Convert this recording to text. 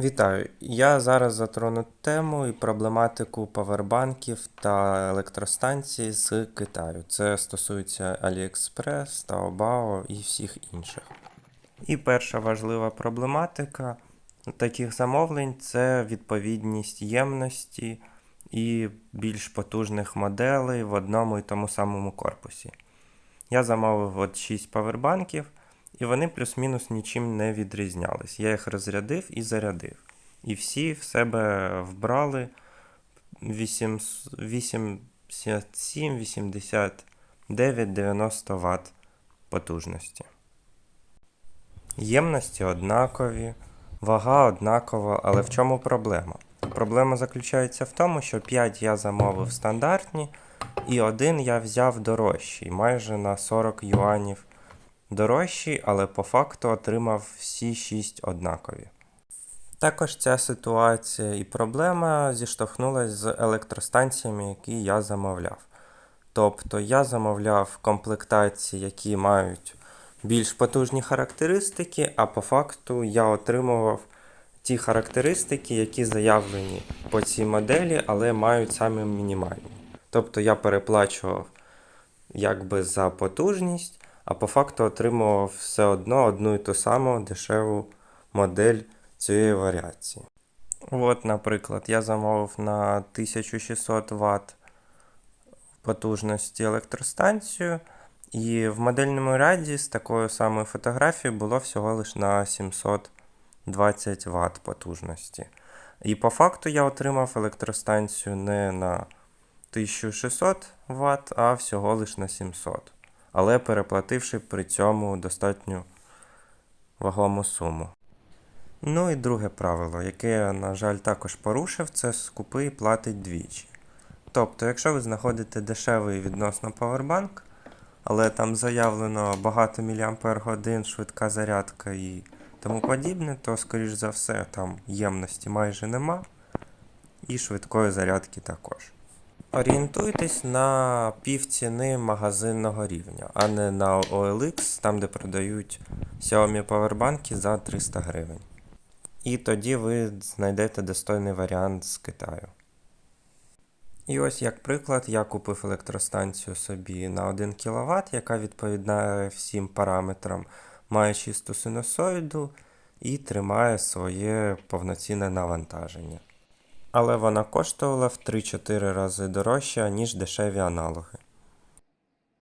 Вітаю! Я зараз затрону тему і проблематику павербанків та електростанцій з Китаю. Це стосується AliExpress, Taobao і всіх інших. І перша важлива проблематика таких замовлень це відповідність ємності і більш потужних моделей в одному і тому самому корпусі. Я замовив от 6 павербанків, і вони плюс-мінус нічим не відрізнялись. Я їх розрядив і зарядив. І всі в себе вбрали 87, 89, 90 Вт потужності. Ємності однакові, вага однакова, але в чому проблема? Проблема заключається в тому, що 5 я замовив стандартні, і один я взяв дорожчий, майже на 40 юанів дорожчий, але по факту отримав всі 6 однакові. Також ця ситуація і проблема зіштовхнулася з електростанціями, які я замовляв. Тобто я замовляв комплектації, які мають більш потужні характеристики, а по факту я отримував ті характеристики, які заявлені по цій моделі, але мають саме мінімальні. Тобто я переплачував якби за потужність, а по факту отримував все одно одну і ту саму дешеву модель цієї варіації. От, наприклад, я замовив на 1600 Вт потужності електростанцію, і в модельному ряді з такою самою фотографією було всього лише на 720 Вт потужності. І по факту я отримав електростанцію не на 1600 Вт, а всього лише на 700. Але переплативши при цьому достатньо вагому суму. Ну і друге правило, яке я, на жаль, також порушив, це скупий платить двічі. Тобто, якщо ви знаходите дешевий відносно павербанк, але там заявлено багато мАч, швидка зарядка і тому подібне, то, скоріш за все, там ємності майже нема, і швидкої зарядки також. Орієнтуйтесь на півціни магазинного рівня, а не на OLX, там де продають Xiaomi павербанки за 300 гривень. І тоді ви знайдете достойний варіант з Китаю. І ось як приклад, я купив електростанцію собі на 1 кВт, яка відповідає всім параметрам, має чисту синусоїду і тримає своє повноцінне навантаження. Але вона коштувала в 3-4 рази дорожче, ніж дешеві аналоги.